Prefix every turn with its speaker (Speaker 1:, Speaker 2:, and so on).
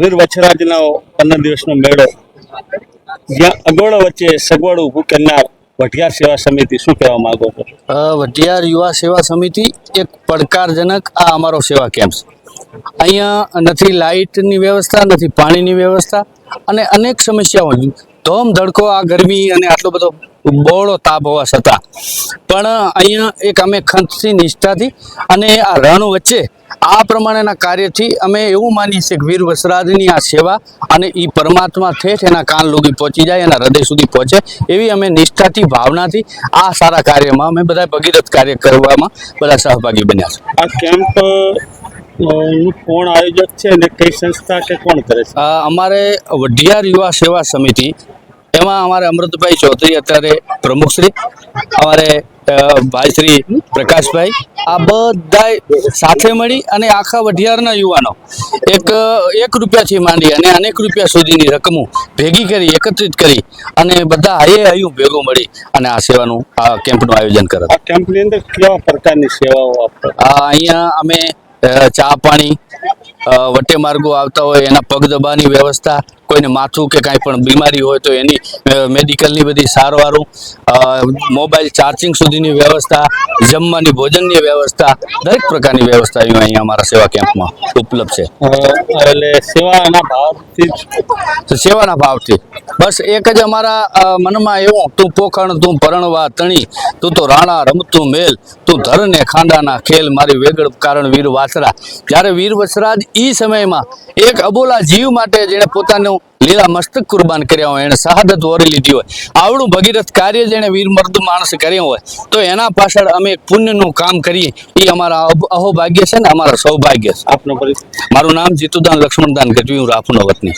Speaker 1: વીર વછરાજનો પંદર દિવસનો મેળો. જ્યાં અગવડો વચ્ચે સગવડ ઊભું કરનાર વઢિયાર સેવા સમિતિ શું કહેવા માંગો છો?
Speaker 2: વઢિયાર યુવા સેવા સમિતિ એક પડકારજનક આ અમારો સેવા કેમ્પ છે. અહીંયા નથી લાઇટની વ્યવસ્થા, નથી પાણીની વ્યવસ્થા અને અનેક સમસ્યાઓ ધોમ ધડકો આ ગરમી અને આટલો બધો બહોળો તાપ હોવા છતાં. પણ અહીંયા એક અમે ખંતથી નિષ્ઠાથી અને આ રણ વચ્ચે આ પ્રમાણેના કાર્યથી અમે એવું માનીએ છીએ કે વીર વસરાજની આ સેવા અને એ પરમાત્મા ઠેઠ એના કાન લોગી પહોંચી જાય એના હૃદય સુધી પહોંચે એવી અમે નિષ્ઠાથી ભાવનાથી આ સારા કાર્યમાં અમે બધા ભગીરથ કાર્ય કરવામાં બધા સહભાગી બન્યા છે
Speaker 1: આ કેમ્પ કોણ આયોજક છે અને કઈ સંસ્થા કે કોણ કરે છે?
Speaker 2: અમારે વઢિયાર યુવા સેવા સમિતિ એમાં અમારે અમૃતભાઈ ચૌધરી અત્યારે પ્રમુખશ્રી અમારે ભાઈ શ્રી પ્રકાશભાઈ. આ બધા સાથે મળી અને આખા વઢિયારના યુવાનો એક એક રૂપિયાથી માંડી અને અનેક રૂપિયા સુધીની રકમો ભેગી કરી એકત્રિત કરી અને બધા હયે હયું ભેગું મળી અને આ સેવાનું આ કેમ્પનું આયોજન કરે
Speaker 1: કેમ્પની અંદર કેવા પ્રકારની સેવાઓ
Speaker 2: આ અહીંયા અમે ચા પાણી વટે માર્ગો આવતા હોય એના પગ દબાની વ્યવસ્થા કોઈને માથું કે કાંઈ પણ બીમારી હોય તો એની મેડિકલની બધી સારવારો મોબાઈલ ચાર્જિંગ સુધીની વ્યવસ્થા જમવાની ભોજનની વ્યવસ્થા દરેક પ્રકારની વ્યવસ્થા અહીંયા અમારા સેવા કેમ્પમાં ઉપલબ્ધ છે.
Speaker 1: એટલે સેવાના ભાવથી
Speaker 2: સેવાના ભાવથી. બસ એક જ અમારા મનમાં એવું તું પોખણ તું પરણવા તણી તું તો રાણા રમતું મેલ તું ધરને ખાંડાના ખેલ મારી વેગળ કારણ વીર વાસરા. જ્યારે વીર વસરાજ ઈ સમયમાં એક અબોલા જીવ માટે જેણે પોતાનું લીલા મસ્તક કુરબાન કર્યા હોય એને શહાદત વરી લીધી હોય આવડું ભગીરથ કાર્ય જેણે વીર મર્દ માણસ કર્યું હોય તો એના પાછળ અમે એક પુણ્યનું કામ કરીએ. એ અમારા અહોભાગ્ય છે ને અમારા સૌભાગ્ય છે.
Speaker 1: આપનો પરિચય.
Speaker 2: મારું નામ જીતુદાન લક્ષ્મણદાન ગઢવી હું રાપનો વતની